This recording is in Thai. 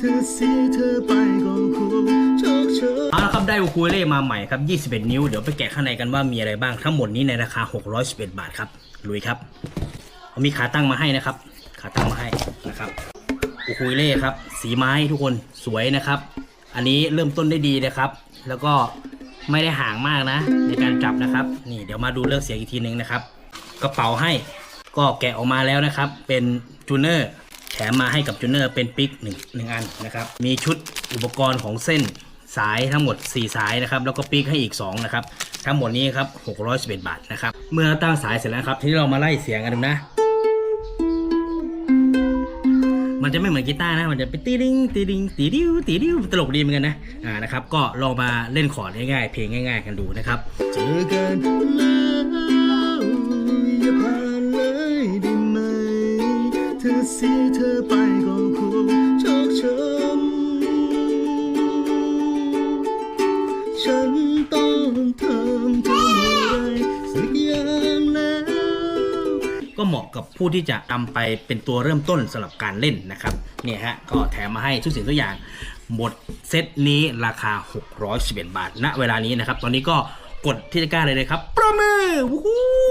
เธอสีเธอไปก็คงเอาละครับได้อูคูเล่มาใหม่ครับ 21 นิ้ว เดี๋ยวไปแกะข้างในกันว่ามีอะไรบ้างทั้งหมดนี้ในราคา 611 บาทครับลุยครับเขามีขาตั้งมาให้นะครับ ขาตั้งมาให้นะครับอูคูเล่ครับ สีไม้ทุกคนสวยนะครับ อันนี้เริ่มต้นได้ดีนะครับ แล้วก็ไม่ได้ห่างมากนะ ในการจับนะครับ นี่เดี๋ยวมาดูเลือกเสียงอีกทีนึงนะครับ กระเป๋าให้ก็แกะออกมาแล้วนะครับ เป็นจูเนอร์ ถมมาให้กับจูเนอร์เป็นปิกหนึ่งหนึ่งอันนะครับ มีชุดอุปกรณ์ของเส้นสายทั้งหมด 4 สายนะครับ แล้วก็ปิกให้อีก 2 นะครับ ทั้งหมดนี้ครับ611 บาทนะครับ เมื่อตั้งสายเสร็จแล้วครับ ทีนี้เรามาไล่เสียงกันดูนะ มันจะไม่เหมือนกีตาร์นะ มันจะเป็นตีดิงตีดิงตีดิวตีดิวตลกดีเหมือนกันนะ อ่า นะครับ ก็ลองมาเล่นคอร์ดง่ายๆ เพลงง่าย ๆ กันดูนะครับ เจอกัน อเสียเธอไปก็คงชอกช้ำฉันต้องทำทุกอะไรสักอย่างแล้ว ก็เหมาะกับผู้ที่จะนำไปเป็นตัวเริ่มต้นสำหรับการเล่นนะครับ เนี่ยฮะ ก็แถมมาให้ทุกสิ่งทุกอย่าง หมดเซตนี้ราคา 611 บาทณนะเวลานี้นะครับ ตอนนี้ก็กดที่ตะกร้าเลยเลยครับ ประมือวู้